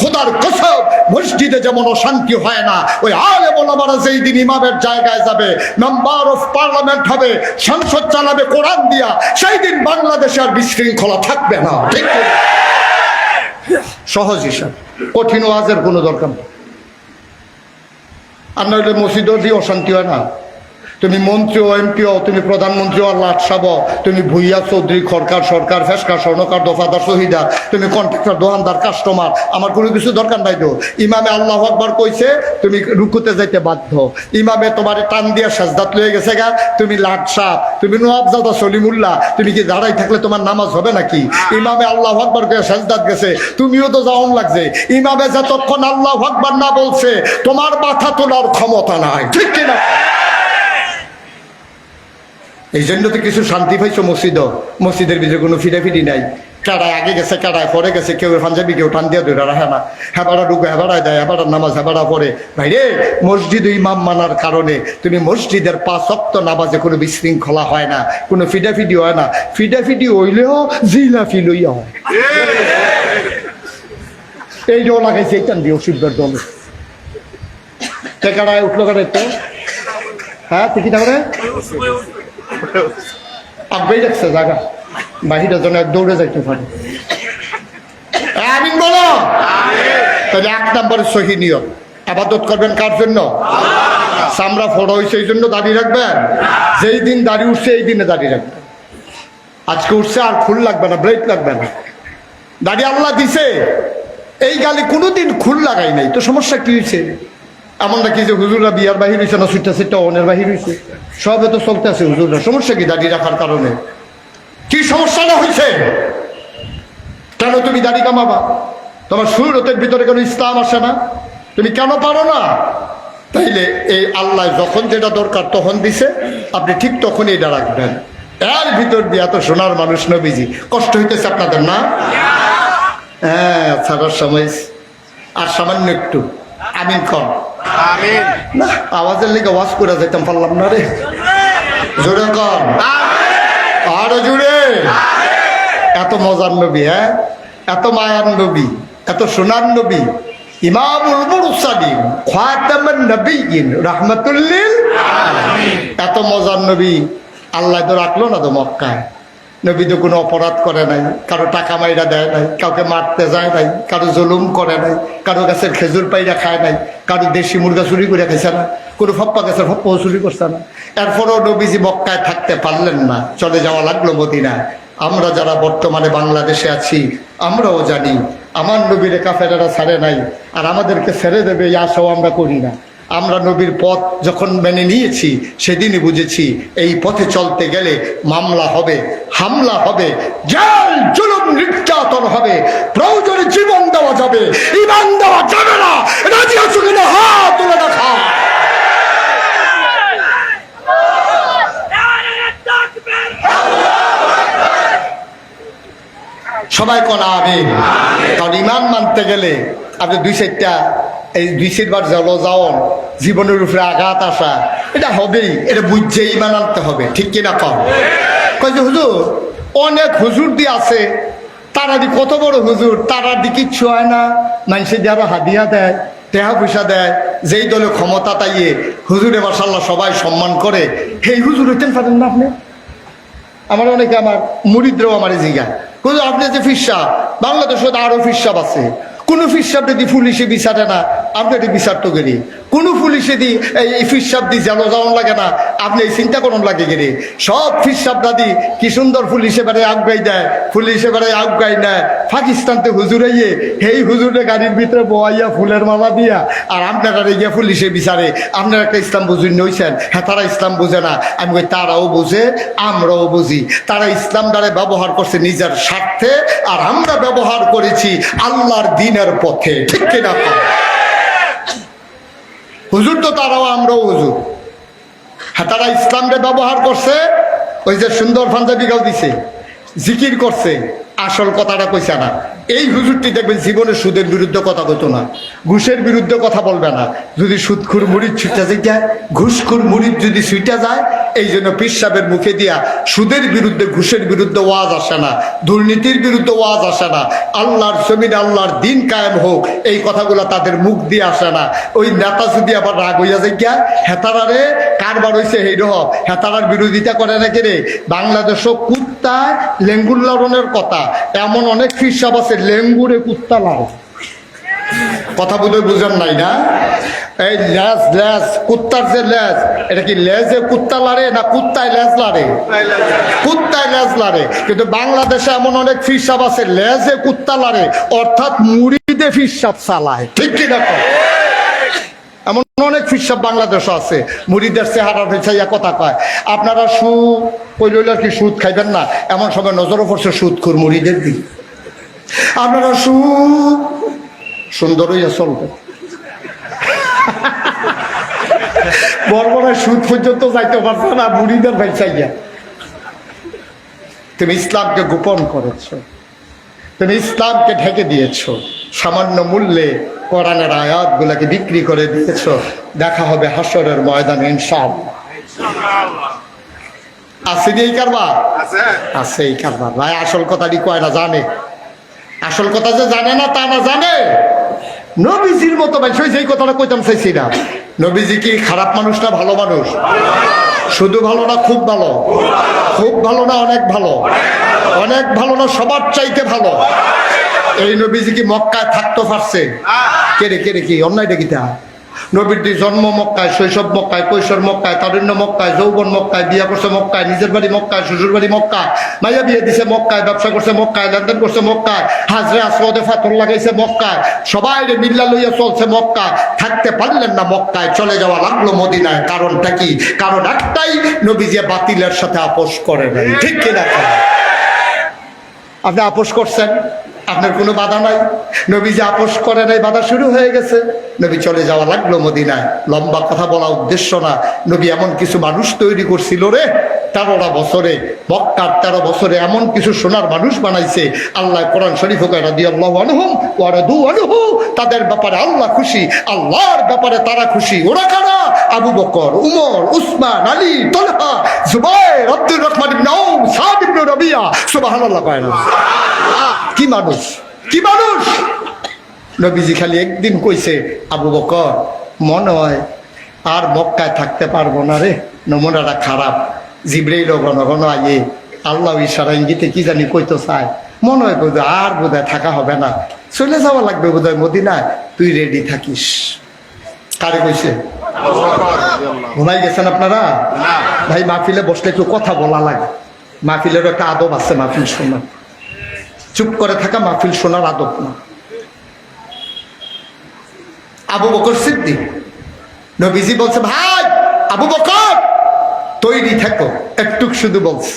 খোদার কসব মসজিদে যেমন অশান্তি হয় না, ওই আলে বলামারা যেই দিন ইমামের জায়গায় যাবে, মেম্বার অফ পার্লামেন্ট হবে, সংসদ চালাবে, কোরআন দিয়া, সেই দিন বাংলাদেশে আর বিশৃঙ্খলা থাকবে না, ঠিক সহজ হিসাব, কঠিন ওয়াজের কোনো দরকার নেই। আর নইলে মসজিদও দিয়ে অশান্তি হয় না। তুমি মন্ত্রী ও এমপি ও তুমি প্রধানমন্ত্রী ও লাটসাব তুমি ভুইয়া চৌধুরী খরকার সরকার, ফেসকার স্বর্ণকার, দফাদার শহীদার তুমি কন্ট্রাক্টর দোকানদার কাস্টমার, আমার কোনো কিছু দরকার নাই তো। ইমামে আল্লাহ আকবার কইছে, তুমি রুকুতে যাইতে বাধ্য। ইমামে তোমার টান দিয়া সাজদাত লয়ে গেছে গা, তুমি লাট লাটসাপ তুমি নোয়াবজাদা সলিমুল্লাহ, তুমি কি দাঁড়াই থাকলে তোমার নামাজ হবে নাকি? ইমামে আল্লাহ আকবার কে সাজদাত গেছে, তুমিও তো যাওন লাগছে। ইমামে যতক্ষণ আল্লাহ আকবার না বলছে, তোমার মাথা তোলার ক্ষমতা নাই। ঠিক কিনা? এই জন্য তো কিছু শান্তি পাইছো মসজিদ? মসজিদের ভিতরে কোনো ফিরাফিরি নাই। কারায় আগে গেছে, কারায় পরে গেছে, কেউ পাঞ্জাবি, কেউ টান দিয়ে ধরে রাখে না। হেবাড়া ঢুকে হেবাড়ায় দেয় হেবাড়ার নামাজ, হেবাড়া পড়ে। ভাই রে মসজিদ ইমাম মানার কারণে তুমি মসজিদের পাঁচ অক্ত নামাজে কোনো বিশৃঙ্খলা হয় না, কোনো ফিডাফিডি হয় না। ফিডাফিডি হইলেও জিলাফি লইয়া হয়। এইটাও লাগাইছে, এইটান দিয়ে ওষুধের দল। কারায় উঠল কারায় তো? হ্যাঁ তুই কি আব্বাই রাখছে জায়গা। বাহিরে যেন এক দৌড়ে যাইতে পারে। আমিন বলো। তাহলে এক নম্বরে সহি নিয়ম। আবাদত করবেন কার জন্য? ফোড়া হয়েছে এই জন্য দাঁড়িয়ে রাখবেন। যেই দিন দাঁড়িয়ে উঠছে এই দিনে দাঁড়িয়ে রাখবেন। আজকে উঠছে আর ফুল লাগবে না ব্রেক লাগবে না। দাঁড়িয়ে আল্লাহ দিছে। এই গালে কোনোদিন খুল লাগাই নাই। তো সমস্যা কি হয়েছে? এমন নাকি যে হুজুররা বিয়ার বাহির হয়েছে না সুইটা সুইটা অনের বাহির হয়েছে সবে তো চলতে আছে হুজুররা। সমস্যা কি দাঁড়িয়ে রাখার কারণে? কি সমস্যাটা হয়েছে কেন তুমি দাড়ি কামাবা? তোমার সুরতের ভিতরে কোনো ইসলাম আসে না? তুমি কেন পারো না? তাইলে এই আল্লাহ যখন যেটা দরকার তখন দিছে। আপনি ঠিক তখনই এটা রাখবেন। এর ভিতর দিয়ে এত সোনার মানুষ নবীজি। কষ্ট হইতেছে আপনাদের না? হ্যাঁ ছাড়ার সময় আর সামান্য একটু। আমিন আমিন না আওয়াজের লেগে ওয়াজ করে যেতাম পারলাম না রে। জোরে কম আরও জুড়ে এত মজার নবী হ্যাঁ? এত মায়ার নবী এত সোনার নবী। ইমামুল মুরসালিন খাতামান নবীন রাহমাতুল্লিল এত মজার নবী আল্লাহ তো রাখল না তো মক্কায়। নবী তো কোনো অপরাধ করে নাই, কারও টাকা মাইরা দেয় নাই, কাউকে মারতে যায় নাই, কারও জুলুম করে নাই, কারও গাছের খেজুর পাইরা খায় নাই, কারও দেশি মুরগা চুরি করে খাইছে না, কোনো ফপ্পা গাছের ফপ্পাও চুরি করছে না। এরপরও নবীজি মক্কায় থাকতে পারলেন না, চলে যাওয়া লাগল মদিনায়। আমরা যারা বর্তমানে বাংলাদেশে আছি, আমরাও জানি, আমার নবীর কাফেরারা ছাড়ে নাই, আর আমাদেরকে ছেড়ে দেবে, এই আশাও আমরা করি না। আমরা নবীর পথ যখন মেনে নিয়েছি, সেদিনই বুঝেছি এই পথে চলতে গেলে মামলা হবে, হামলা হবে, জেল, জুলুম, নির্যাতন হবে, প্রয়োজনে জীবন দেওয়া যাবে, ইমান দেওয়া যাবে না। রাজি আছো কিনা? তুলে দেখা সবাই কোন আমিন। কারণ ইমান মানতে গেলে আপনি দুই সাইডটা, এই দুই সাইড জল যাওন জীবনের উপরে আঘাত আসা, এটা হবেই, এটা বুঝছে ইমান আনতে হবে, ঠিক কিনা কম কয় যে, হুজুর, অনেক হুজুর দিয়ে আছে, তারা কত বড় হুজুর, তারা দি কিচ্ছু হয় না। মানুষের যারা হাদিয়া দেয়, টেহা পয়সা দেয়, যেই দলে ক্ষমতা তাইয়ে হুজুরে মাসাল্লাহ সবাই সম্মান করে সেই হুজুর হইতেন পারেন না আপনি? আমার অনেকে আমার মুরিদরাও আমার জিগা কিন্তু আপনি যে ফিসাব বাংলাদেশে তো আরও ফিসাব আছে। কোনো ফিসাব যদি পুলিশে বিচারে না আপনি এটি বিচার তো গেলি কোনো পুলিশে দি এই ফিসাব দি যেন যেমন লাগে না। আপনি এই চিন্তা করুন লাগে গেলে সব ফিসাবটা দি কি সুন্দর পুলিশে বেড়ে আগাই দেয় পুলিশে বেড়ে আগাই নেয়। পাকিস্তানতে হুজুর আইয়ে সেই হুজুরে গাড়ির ভিতরে বয়াইয়া ফুলের মালা দিয়া। আর আপনারা গিয়া পুলিশে বিচারে। আপনারা একটা ইসলাম বুঝুন নইছেন? হ্যাঁ তারা ইসলাম বুঝে না। আমি কই, তারাও বুঝে, আমরাও বুঝি। তারা ইসলাম দ্বারা ব্যবহার করছে নিজের স্বার্থে, আর আমরা ব্যবহার করেছি আল্লাহর দিনের পথে। ঠিক কিনা? হুজুর তো তারাও আমরাও হুজুর। হ্যাঁ তারা ইসলামকে ব্যবহার করছে, ওই যে সুন্দর পাঞ্জাবি গাও দিছে, জিকির করছে, আসল কথাটা কইছে না। এই হুজুরটি দেখবেন জীবনে সুদের বিরুদ্ধে কথা কইতো না, ঘুষের বিরুদ্ধে কথা বলবে না। যদি সুদখুর মুড়ির ছুটে যায় ঘুষখুর মুড়ির যদি ছুটে যায় এই জন্য পিসাবের মুখে দিয়া সুদের বিরুদ্ধে, ঘুষের বিরুদ্ধে ওয়াজ আসে না, দুর্নীতির বিরুদ্ধে ওয়াজ আসে না, আল্লাহর জমিন আল্লাহর দিন কায়েম হোক, এই কথাগুলো তাদের মুখ দিয়ে আসে না। ওই নেতা যদি আবার রাগ হইয়া যায় গিয়া হেতারারে কারবার হইছে হেইড হেতারার বিরোধিতা করে নাকি রে? বাংলাদেশও কুত্তায় লেঙ্গুর লড়নের কথা। এমন অনেক ফিসাব আছে, লেঙ্গুরে কুত্তা লাড়ে কথা বলে বুঝেন নাই না? এই লেজ লেজ, কুত্তার যে লেজ, এটা কি লেজে কুত্তা লাড়ে না কুত্তায় লেজ লাড়ে? কুত্তায় লেজ লাড়ে। কিন্তু বাংলাদেশে এমন অনেক ফিসাব আছে, লেজে কুত্তা লাড়ে, অর্থাৎ মুড়িদে ফিসাব চালায়। ঠিক কি দেখো এমন অনেক ফিসাব বাংলাদেশ আছে, মুড়িদের চেহারা ফেসাইয়া কথা কয়। আপনারা সু, কইল কি সুদ খাইবেন না, এমন সময় নজরও পড়ছে সুদ খুর মুড়িদের দিক। আপনারা সু সুন্দর হইয়া চলবে বর্বরের সুদ পর্যন্ত যাইতে পারছে না বুড়িদের ভাই চাইয়া তুমি ইসলামকে গোপন করেছ। তুমি ইসলামকে ঢেকে দিয়েছ। সামান্য মূল্যে কোরআনের আয়াত গুলাকে বিক্রি করে দিয়েছ। দেখা হবে হাসরের ময়দানে ইনশাল আসেনি এই কারবার? আছে এই কারবার। ভাই আসল কথাটি কয় না জানে? আসল কথা যে জানে না তা না জানে? নবীজির মতো ভাই সেই কথাটা কইতাম চাইছি না নবীজি কি খারাপ মানুষ না ভালো মানুষ? শুধু ভালো না, খুব ভালো। খুব ভালো না, অনেক ভালো। অনেক ভালো না, সবার চাইতে ভালো। এই নবীজি কি মক্কায় থাকতে পারছে? কেড়ে কেড়ে কি অন্যায়টা কি নবীরটি জন্ম মক্কায়, শৈশব মক্কায়, কৈশোর মক্কায়, তারুণ্য মক্কায়, যৌবন মক্কায়, বিয়া করছে মক্কায়, নিজের বাড়ি মক্কায়, শ্বশুর বাড়ি মক্কায়, মাইয়া বিয়ে দিছে মক্কায়, ব্যবসা করছে মক্কায়, লেনদেন করছে মক্কায়, হাজরে আসওয়াদে ফাতর লাগাইছে মক্কায়, সবাই মিল্লা লইয়া চলছে মক্কায়, থাকতে পারলেন না মক্কায়, চলে যাওয়া লাগল মদিনায়। কারণটা কি? কারণ একটাই নবী যে বাতিলের সাথে আপোষ করে ঠিক কিনা? আপনি আপোষ করছেন? আপনার কোনো বাধা নাই। নবী যে আপোষ করে নাই, বাধা শুরু হয়ে গেছে। নবী চলে যাওয়া লাগল মদিনায়। লম্বা কথা বলা উদ্দেশ্য না। নবী এমন কিছু মানুষ তৈরি করছিল রে। তেরোটা বছরে, মক্কার তেরো বছরে এমন কিছু সোনার মানুষ বানাইছে। আল্লাহ কোরআন শরীফ তাদের ব্যাপারে আল্লাহ খুশি, আল্লাহর ব্যাপারে তারা খুশি। ওরা কারা? আবু বকর, উমর, উসমান, আলী, তলহা, জুবাইর, আব্দুর রহমান ইবনে আউফ কয় না? কি মানুষ? কি মানুষ? নবীজি খালি একদিন কইছে আবু বকর মনে হয় আর মক্কায় থাকতে পারব না রে। নমুনাটা খারাপ। জিব্রেইল ঘন ঘন আইয়ে আল্লাহ ইশারা ইঙ্গিতে কি জানি কইতো চায়। মনে হয় বোধ আর বোধ থাকা হবে না। চলে যাওয়া লাগবে বোধ হয় মদিনায়। তুই রেডি থাকিস। কারে কইছে? ঘুমাই গেছেন আপনারা? ভাই মাহফিলে বসলে একটু কথা বলা লাগে। মাহফিলের একটা আদব আছে মাহফিল শোনার। চুপ করে থাকা মাহফিল শোনার আদব না। আবু বকর সিদ্দিক, নবীজি বলছে, ভাই, আবু বকর, তৈরি থাকো একটু শুধু বলছে।